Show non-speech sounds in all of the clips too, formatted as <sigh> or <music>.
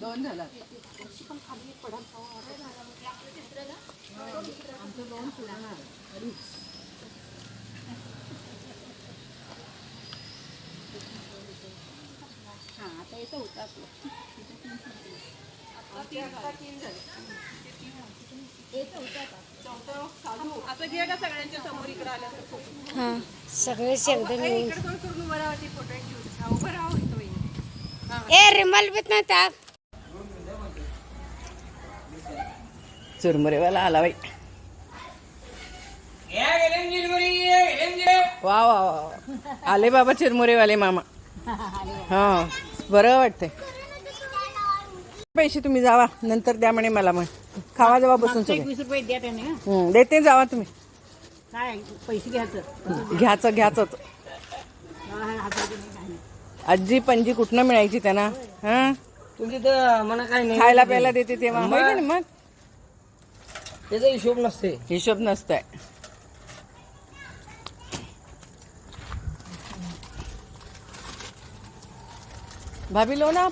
दोन झाला. आमचं दोन हा आता येतं होतं आपलं येतं होतं आता आता घे का सगळ्यांच्या समोर इकडे आल्या हा सगळे शेंगदाणे. ए रिमल बीत ना चुरमुरेवाला आला बाई. वा वा वा वा. आले बाबा चिरमुरेवाले मामा. हा बरं वाटतंय. पैसे तुम्ही जावा नंतर द्या म्हणे मला मग. खावा जावा बसून सगळे वीस रुपये द्या त्याने हं. हं, देते जावा तुम्ही. काय पैसे घ्यायचं? घ्याच घ्याच हा, हजार रुपये नाही, काय नाही. आजी पंजी कुठनं मिळायची त्यांना? हा? तुमची तर म्हणा काय नाही खायला प्यायला देते तेव्हा. होय का नाही मग? त्याचा हिशोब नसते. हिशोब नसतंय. भाभी लो ना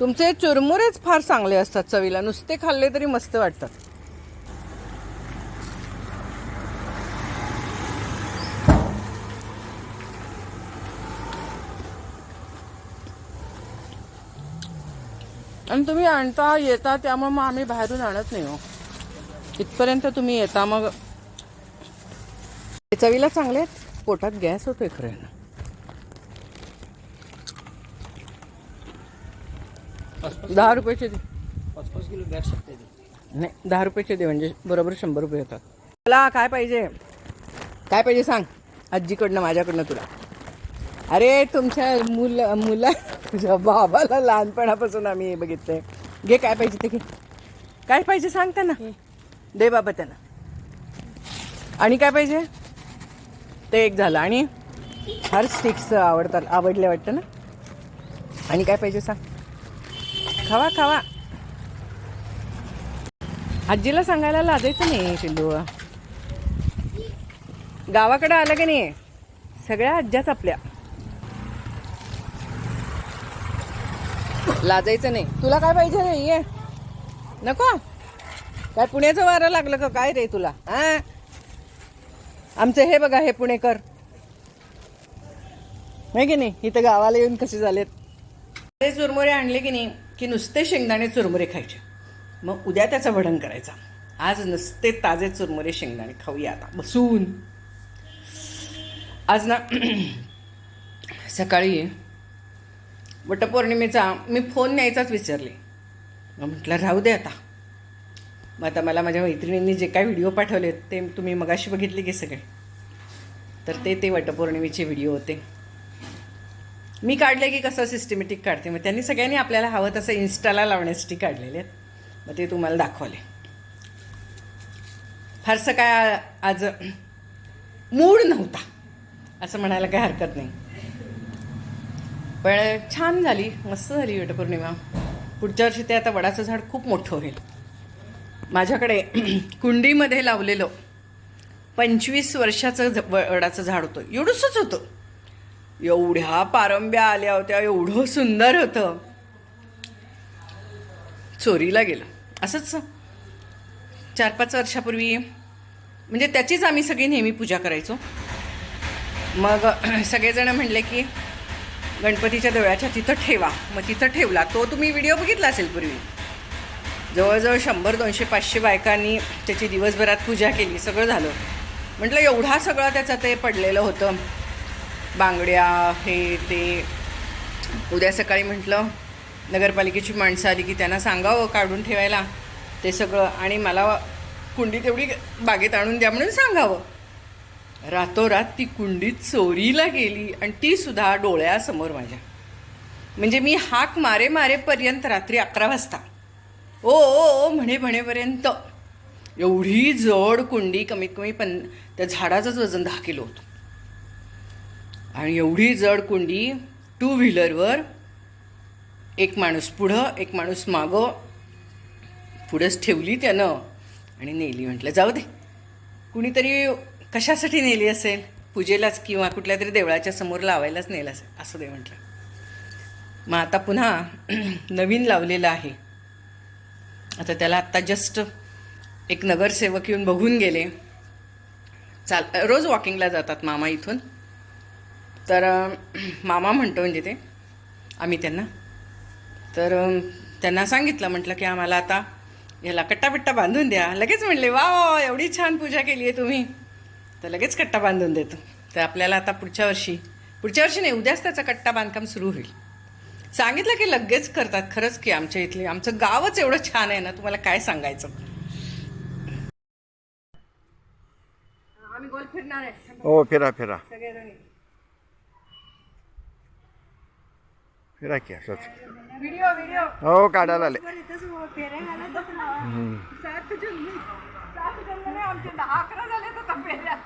तुमचे चुरमुरेच फार चांगले असतात चवीला. नुसते खाल्ले तरी मस्त वाटतात. आणि तुम्ही आणता येता त्यामुळे मग आम्ही बाहेरून आणत नाही हो. इथपर्यंत तुम्ही येता मग. चवीला चांगले आहेत. पोटात गॅस होतोय खरं. दहा रुपयाचे दे. पाच पाच किलो बॅग शकते नाही दहा रुपयाचे दे म्हणजे बरोबर शंभर रुपये होतात. मला काय पाहिजे? काय पाहिजे सांग? आजीकडनं माझ्याकडनं तुला. अरे तुमच्या मुल मुला तुझ्या बाबाला लहानपणापासून आम्ही हे बघितलंय. घे काय पाहिजे ते घे. काय पाहिजे सांग त्यांना. दे बाबा त्यांना. आणि काय पाहिजे? ते एक झालं. आणि हर स्टिक्स आवडतात आवडले वाटतं ना? आणि काय पाहिजे सांग? खावा खावा. आजीला सांगायला लाजायचं नाही पिल्लू. गावाकडं आलं की नाही सगळ्या आज्याच आपल्या. लाजायचं नाही. तुला काय पाहिजे रे ये नको? काय पुण्याचं वारं लागलं का? काय रे तुला? हा? आमचं हे बघा हे पुणेकर. नाही की नाही? इथं गावाला येऊन कसे झालेत? ते चुरमुरे आणले की नाही की नुसते शेंगदाणे चुरमुरे खायचे. मग उद्या त्याचं वडण करायचा. आज नुसते ताजे चुरमुरे शेंगदाणे खाऊया आता बसून. आज ना <clears throat> सकाळी वटपौर्णिमेचा मी फोन न्यायचाच विचारले मग म्हटलं राहू दे आता. मग आता मला माझ्या मैत्रिणींनी जे काय व्हिडिओ पाठवले ते तुम्ही मगाशी बघितले की सगळे? तर ते ते वटपौर्णिमेचे व्हिडिओ होते. मी काढले की कसं सिस्टमॅटिक काढते? मग त्यांनी सगळ्यांनी आपल्याला हवं तसं इन्स्टाला लावण्यासाठी काढलेले आहेत. मग ते तुम्हाला दाखवले. फारसं काय आज मूड नव्हता. असं म्हणायला काही हरकत नाही. पण छान झाली मस्त झाली वटपौर्णिमा. पुढच्या वर्षी ते आता वडाचं झाड खूप मोठं होईल. माझ्याकडे <clears throat> कुंडीमध्ये लावलेलं पंचवीस वर्षाचं झ- वडाचं झाड होतं. एवढंसंच होतं. एवढ्या पारंब्या आल्या होत्या एवढं सुंदर होतं. चोरीला गेलं. असंच चार पाच वर्षापूर्वी म्हणजे त्याचीच आम्ही सगळी नेहमी पूजा करायचो. मग <clears throat> सगळेजण म्हणले की गणपतीच्या देवळाच्या तिथं ठेवा. मग तिथं ठेवला. तो तुम्ही व्हिडिओ बघितला असेल पूर्वी? जवळजवळ शंभर दोनशे पाचशे बायकांनी त्याची दिवसभरात पूजा केली सगळं झालं. म्हटलं एवढा सगळा त्याचं ते पडलेलं होतं. बांगड्या हे ते. उद्या सकाळी म्हटलं नगरपालिकेची माणसं आली की त्यांना सांगावं काढून ठेवायला ते सगळं. आणि मला कुंडी तेवढी बागेत आणून द्या म्हणून सांगावं. रातोरात ती कुंडी चोरीला गेली आणि ती सुद्धा डोळ्यासमोर माझ्या. म्हणजे मी हाक मारे मारेपर्यंत रात्री अकरा वाजता ओ ओ म्हणे म्हणेपर्यंत. एवढी जड कुंडी कमीत कमी पन त्या झाडाचंच वजन दहा किलो होतं. आणि एवढी जड कुंडी टू व्हीलरवर एक माणूस पुढं एक माणूस मागं पुढंच ठेवली त्यानं आणि नेली. म्हटलं जाऊ दे कुणीतरी कशासाठी नेली असेल? पूजेलाच किंवा कुठल्या तरी देवळाच्या समोर लावायलाच नेलं असेल. असं दे म्हटलं. मग आता पुन्हा <clears throat> नवीन लावलेलं आहे. आता त्याला आत्ता जस्ट एक नगरसेवक येऊन बघून गेले. चाल रोज वॉकिंगला जातात मामा इथून. तर मामा म्हणतो म्हणजे ते आम्ही त्यांना. तर त्यांना सांगितलं म्हटलं की आम्हाला आता याला कट्टाबिट्टा बांधून द्या. लगेच म्हणले वा वा एवढी छान पूजा केली आहे तुम्ही. तर लगेच कट्टा बांधून देतो. तर आपल्याला आता पुढच्या वर्षी पुढच्या वर्षी नाही उद्याच त्याचं कट्टा बांधकाम सुरू होईल. सांगितलं की लगेच करतात. खरंच की आमच्या इथले आमचं गावच एवढं छान आहे ना तुम्हाला काय सांगायचं? आम्ही गोल फिरणार आहे. हो फिरा फिरा. सगळेजण. फिरा की असंच. Video video. हो काढायला आले. सात जन्म सात जन्म नाही आमचे दहा अकरा झाले तर फेऱ्या.